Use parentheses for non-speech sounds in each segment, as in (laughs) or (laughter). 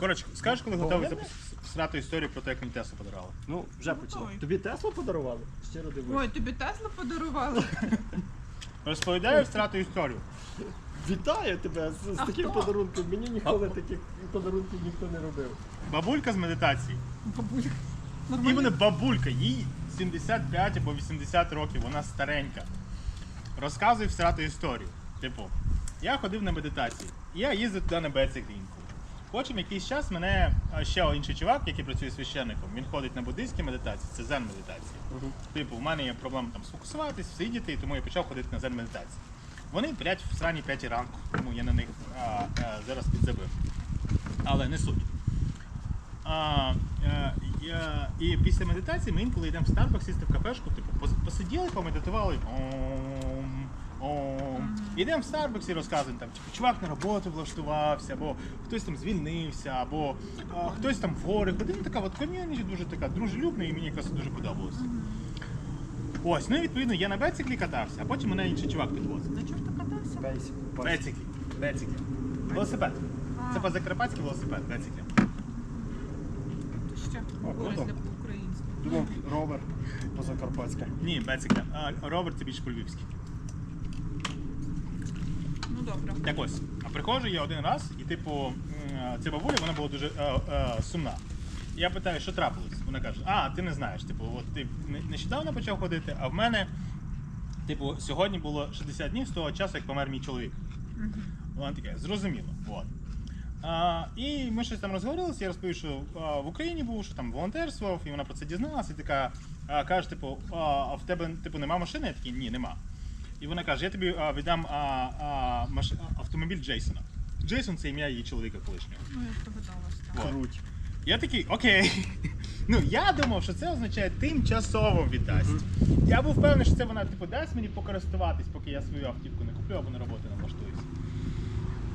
Коротше, скажеш, коли готовий записати історію про те, як мені Теслу подарували. Ну, вже почав. Давай. Тобі Теслу подарували? Щиро дивуюсь. Ой, тобі Теслу подарували? (laughs) Розповідаю втрату історію. Вітаю тебе з, з А таким хто? подарунком. Мені ніколи таких подарунків ніхто не робив. Бабулька з медитації. Бабуля. Іменно Нормально. бабулька, їй 75 або 80 років, вона старенька. Розказує втрату історію. Типу, я ходив на медитації, і я їздив туди на бициклі інколи. Потім якийсь час мене ще інший чувак, який працює священником, він ходить на буддийські медитації, це зен медитації. Типу, в мене є проблема там сфокусуватись, сидіти, і тому я почав ходити на зен медитації. Вони, блядь, в срані 5 ранку, тому я на них а, а, зараз підзабив. Але не суть. А, е, я, і після медитації ми інколи йдемо в Starbucks, сісти в кафешку, типу, посиділи, помедитували. Ом, ом. Йдемо в Starbucks і розказуємо там, типу, чувак на роботу влаштувався, або хтось там звільнився, або а, хтось там в гори ходив. Ну, така от ком'юніті дуже така дружелюбна, і мені якраз дуже подобалося. Ось, ну і відповідно я на бециклі катався, а потім мене інший чувак підвозив. На чого ти катався? Бейсик. Бециклі. Бециклі. Велосипед. Це по-закарпатськи велосипед, бециклі. Ще О, круто. Думав, ровер позакарпатське. Ні, бециклі. А Роберт це більш по-львівськи. Добре. Так ось, а приходжу я один раз, і типу, ця бабуля вона була дуже е, е, сумна. Я питаю, що трапилось? Вона каже: А, ти не знаєш. Типу, от ти нещодавно почав ходити, а в мене, типу, сьогодні було 60 днів з того часу, як помер мій чоловік. Вона така, зрозуміло. От. А, і ми щось там розговорилися, я розповів, що а, в Україні був, що там волонтерствував, і вона про це дізналася, і така а, каже, типу, а, а в тебе типу, нема машини? Я такий, ні, нема. І вона каже, я тобі а, віддам а, а, маш... автомобіль Джейсона. Джейсон це ім'я її чоловіка колишнього. Ну я здогадалась. так. Круть. Я такий, окей. (laughs) Ну я думав, що це означає тимчасово віддасть. Я був впевнений, що це вона типу дасть мені покористуватись, поки я свою автівку не куплю або на роботу не влаштуюсь.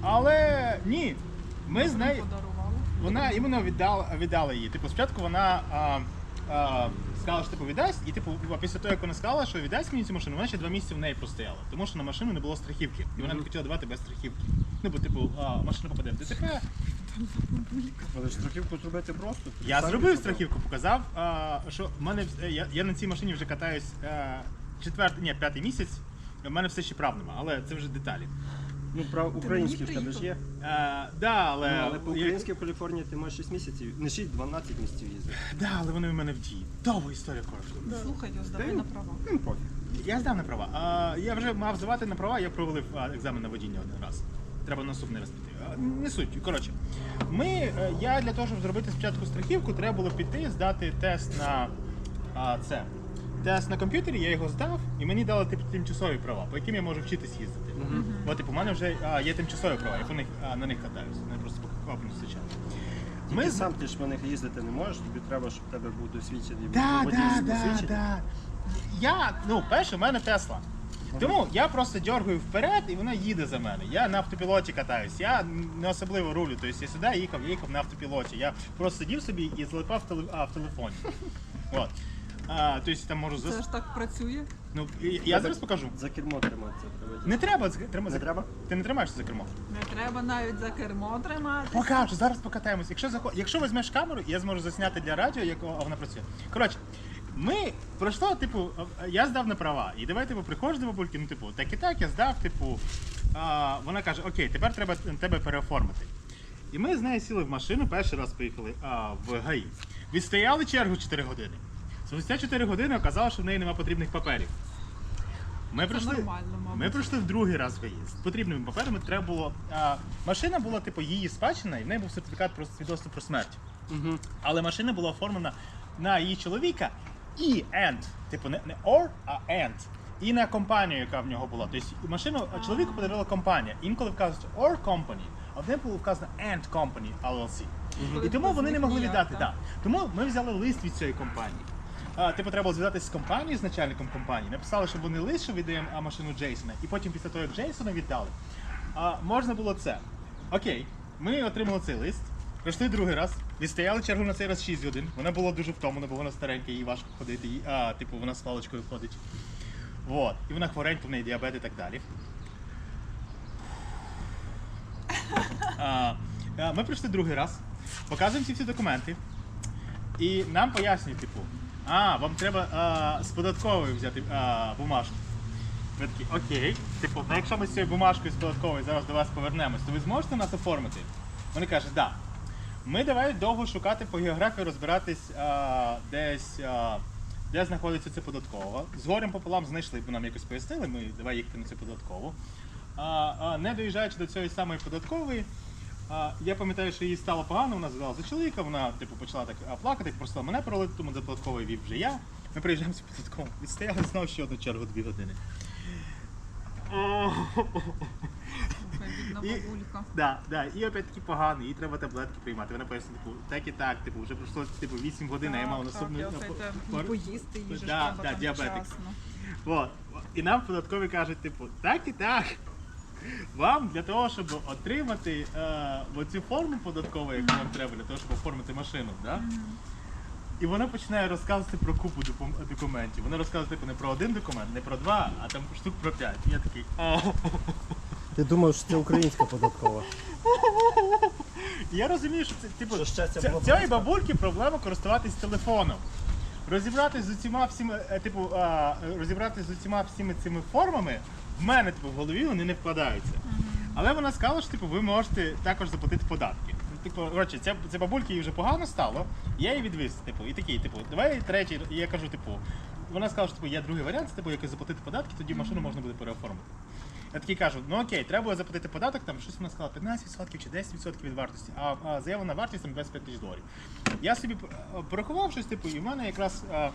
Але ні. Ми з нею. Вона іменно віддала, віддала її. Типу, спочатку вона а, а, сказала, що типу віддасть, і типу, після того, як вона сказала, що віддасть мені цю машину, вона ще два місяці в неї простояла. Тому що на машину не було страхівки. І вона не хотіла давати без страхівки. Ну, бо, типу, а, машина попаде в ДТП. Але ж страхівку зробити просто. Ти Я сам зробив її страхівку, показав, а, що в мене е, я, я на цій машині вже катаюсь е, четвертий, ні, п'ятий місяць. і В мене все ще прав нема, але це вже деталі. Ну, про українські в тебе ж є. Е, да, але, Ну, але по я- українськи в Каліфорнії ти маєш 6 місяців, не 6, 12 місяців їздити. да, але вони в мене в дії. Довга історія коротко. Слухай, його здавай на права. Ну, пофіг. Я здав на права. А, я вже мав здавати на права, я провалив а, екзамен на водіння один раз. Треба наступний раз піти. А, Не суть. Коротше, ми, е, я для того, щоб зробити спочатку страхівку, треба було піти, здати тест на а, це. Тест на комп'ютері, я його здав, і мені дали тип, тимчасові права, по яким я можу вчитись їздити. От, типу, у мене вже а, є тимчасові права, я по них, а, на них катаюсь. Вони просто по квапу не зустрічали. Ти з- сам ти ж на них їздити не можеш, тобі треба, щоб в тебе був досвідчений Да, водій да, да, досвідчений. да. Я, ну, перше, в мене Тесла. Тому я просто дергаю вперед і вона їде за мене. Я на автопілоті катаюсь. Я не особливо рулю. Тобто я сюди їхав, я їхав на автопілоті. Я просто сидів собі і залипав в, теле, а, в телефоні. (laughs) От. А, тобто там можу Це зас... ж так працює. Ну, і- я зараз покажу. За кермо триматися треба. Не треба, з- трима- Не за- треба? Ти не тримаєшся за кермо. Не треба навіть за кермо тримати. Покажу, зараз покатаємось. Якщо захо... якщо візьмеш камеру, я зможу засняти для радіо, як а, вона працює. Коротше, ми пройшло, типу, а, я здав на права. І давай, типу, приходиш до бабульки, ну, типу, так і так, я здав, типу. А, вона каже, окей, тепер треба тебе переоформити. І ми з нею сіли в машину, перший раз поїхали а, в ГАІ. Відстояли чергу 4 години. Спустя 4 години оказалося, що в неї немає потрібних паперів. Ми прийшли, нормально, ми прийшли в другий раз виїзд. Потрібними паперами треба було. А, машина була, типу, її спадщина, і в неї був сертифікат про свідоцтво про смерть. Угу. Але машина була оформлена на її чоловіка і and. Типу, не, не or, а and. І на компанію, яка в нього була. Тобто машину чоловіку подарила компанія. Інколи вказується or company, а в неї було вказано and company LLC. І тому вони не могли віддати. Да. Тому ми взяли лист від цієї компанії. А, типу, треба зв'язатися з компанією, з начальником компанії. Написали, що вони лист, віддаємо а, машину Джейсона. І потім, після того, як Джейсона віддали, а, можна було це. Окей, ми отримали цей лист. Прийшли другий раз, відстояли чергу на цей раз 6 годин. Вона була дуже втомлена, бо вона старенька, їй важко ходити. їй- А, типу, вона з паличкою ходить. Вот. І вона хворенька, в неї діабет і так далі. А, ми прийшли другий раз. Показуємо ці всі документи. І нам пояснюють, типу, а, вам треба а, з податкової взяти а, бумажку. Ми такі, окей. Типу, ну якщо ми з цією бумажкою з податкової зараз до вас повернемось, то ви зможете нас оформити? Вони кажуть, так. Да. Ми давай довго шукати по географії, розбиратись а, десь, а, де знаходиться це податково. З горем пополам знайшли, бо нам якось пояснили, ми давай їхати на цю податкову. А, а, не доїжджаючи до цієї самої податкової, я пам'ятаю, що їй стало погано, вона задала за чоловіка, вона типу, почала так плакати, просила мене пролити, тому до податкової вів вже я. Ми приїжджаємо з податковою, відстояли знову ще одну чергу дві години. І- Да, да, і опять таки погано, їй треба таблетки приймати. Вона пояснила, типу, так і так, типу, вже пройшло типу 8 годин, а я мав наступну. пор- поїсти їй Да, да, діабетик. Вот. І нам податкові кажуть, типу, так і так. Вам для того, щоб отримати е, оцю форму податкову, яку вам треба, для того, щоб оформити машину, да? І вона починає розказувати про купу документів. Вона розказує типу, не про один документ, не про два, а там штук про п'ять. І Я такий. «А». Ти думав, що це українська податкова? І Я розумію, що це типу Що щастя ця- було бабульки проблема користуватись телефоном. Розібратись з усіма всіма, е, типу, а, розібратись з усіма всіми цими формами в мене типу, в голові вони не вкладаються. Але вона сказала, що типу, ви можете також заплатити податки. Типу, коротше, ця, ця бабульки їй вже погано стало, я її відвіз, типу, і такий, типу, давай третій. І я кажу, типу, вона сказала, що типу, є другий варіант, це типу, якось заплатити податки, тоді машину можна буде переоформити. Я такий кажу, ну окей, треба заплатити податок, там щось вона сказала 15% чи 10% від вартості, а, а заявлена вартість там 25 тисяч доларів. Я собі е, порахував щось, типу, і в мене якраз а,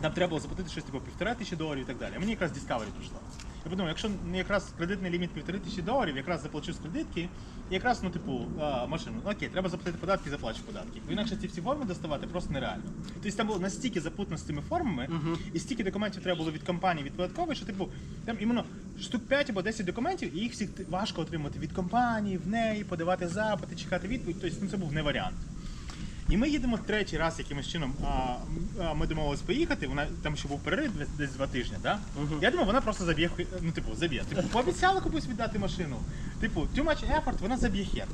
там треба було заплатити щось типу півтора тисячі доларів і так далі. Мені якраз Discovery прийшло. Я подумав, якщо не якраз кредитний ліміт півтори тисячі доларів, якраз заплачу з кредитки, якраз, ну, типу, а, машину. Ну, окей, треба заплатити податки, заплачу податки. Бо інакше ці всі форми доставати просто нереально. Тобто там було настільки запутано з цими формами, і стільки документів треба було від компанії, від податкової, що типу там іменно штук 5 або 10 документів, і їх всіх ти- важко отримати від компанії, в неї, подавати запити, чекати відповідь. Тобто ну, це був не варіант. І ми їдемо третій раз якимось чином. А, а, ми домовились поїхати. Вона там ще був перерив десь- два тижні. Да? Я думав, вона просто заб'є ну, типу, заб'є. Типу, пообіцяла комусь віддати машину. Типу, too much effort, вона заб'є хер.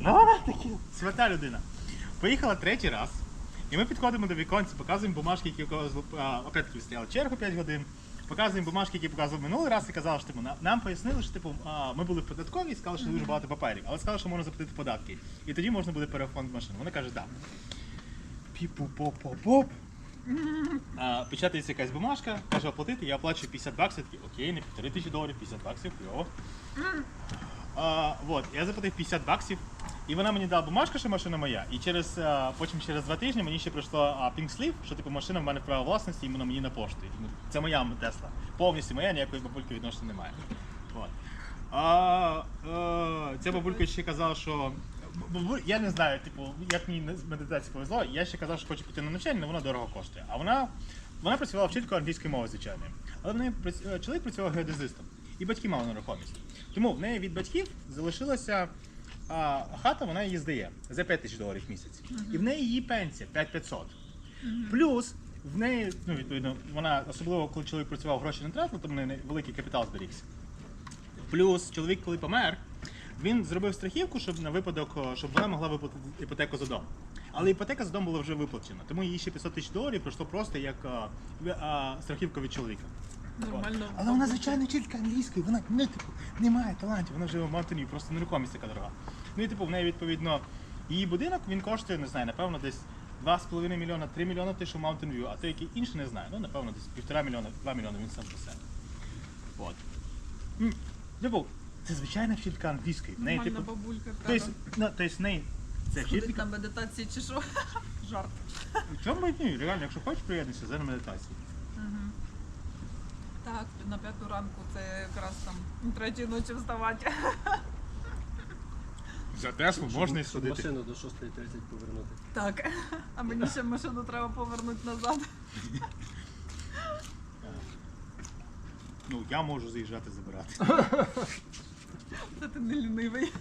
Ну, такі свята людина. Поїхала третій раз. І ми підходимо до віконця, показуємо бумажки, які показували, а, опять-таки стояли чергу 5 годин. Показуємо бумажки, які показували минулий раз, і казали, що типу, на- нам пояснили, що типу, ми були в податковій і сказали, що дуже багато паперів, але сказали, що можна заплатити податки. І тоді можна буде переоформити машину. Вона каже, так. Піпу-поп-поп-поп. А, Печатається якась бумажка, каже оплатити, я оплачую 50 баксів, такий, окей, не півтори тисячі доларів, 50 баксів, кльово. Вот, я заплатив 50 баксів, і вона мені дала бумажку, що машина моя. І через а, потім через два тижні мені ще прийшло slip, що типу машина в мене право власності, іменно мені на пошту. Це моя Тесла. Повністю моя, ніякої бабульки відношення немає. (laughs) Вот. А, е, ця бабулька ще казала, що. Я не знаю, типу, як мені з медитації повезло, я ще казав, що хочу піти на навчання, але воно дорого коштує. А вона, вона працювала вчителькою англійської мови, звичайно. Але в неї е, чоловік працював геодезистом. І батьки мали нерухомість. Тому в неї від батьків залишилася а, хата, вона її здає за 5 тисяч доларів в місяць. І в неї її пенсія 5500. Плюс в неї, ну відповідно, вона особливо коли чоловік працював, гроші не тратила, тому в неї великий капітал зберігся. Плюс чоловік, коли помер, він зробив страхівку, щоб на випадок, щоб вона могла виплатити іпотеку за дом. Але іпотека за дом була вже виплачена, тому їй ще 500 тисяч доларів пройшло просто як а, а, страхівка від чоловіка. Нормально. Але вона звичайно вчителька англійської, вона не типу не має талантів, вона живе в Маунтині, просто нерухомість така дорога. Ну і типу в неї відповідно її будинок він коштує, не знаю, напевно, десь 2,5 мільйона, 3 мільйони те, що Mountain View, а той, який інший не знаю. Ну, напевно, десь півтора мільйона, 2 мільйони він сам по себе. От. М, Типу, це звичайна вчителька англійської. В неї, Нормальна типу, бабулька. тобто, ну, тобто, в неї це Ходить вчителька. на медитації чи що? (laughs) Жарт. В чому ні, реально, якщо хочеш, приєднуйся, за медитації. Мгм. Так, на п'яту ранку це якраз там третій ночі вставати. (laughs) За Теслу можна і Щоб сходити. машину до 6.30 повернути. Так. А мені ще машину треба повернути назад. (laughs) Ну, я можу заїжджати забирати. (laughs) Це ти не лінивий.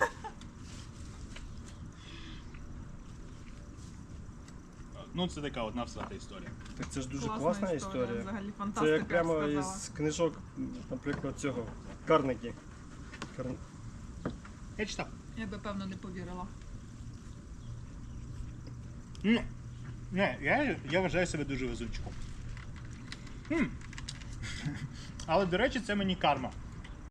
Ну, це така одна всата історія. Так це ж дуже класна, історія. Взагалі Це фантастика. як прямо я б сказала. із книжок, наприклад, цього Карнегі. Кар... Я читав. Я би певно не повірила. Ну, ні, ні, я, я вважаю себе дуже везунчиком. (laughs) Але, до речі, це мені карма.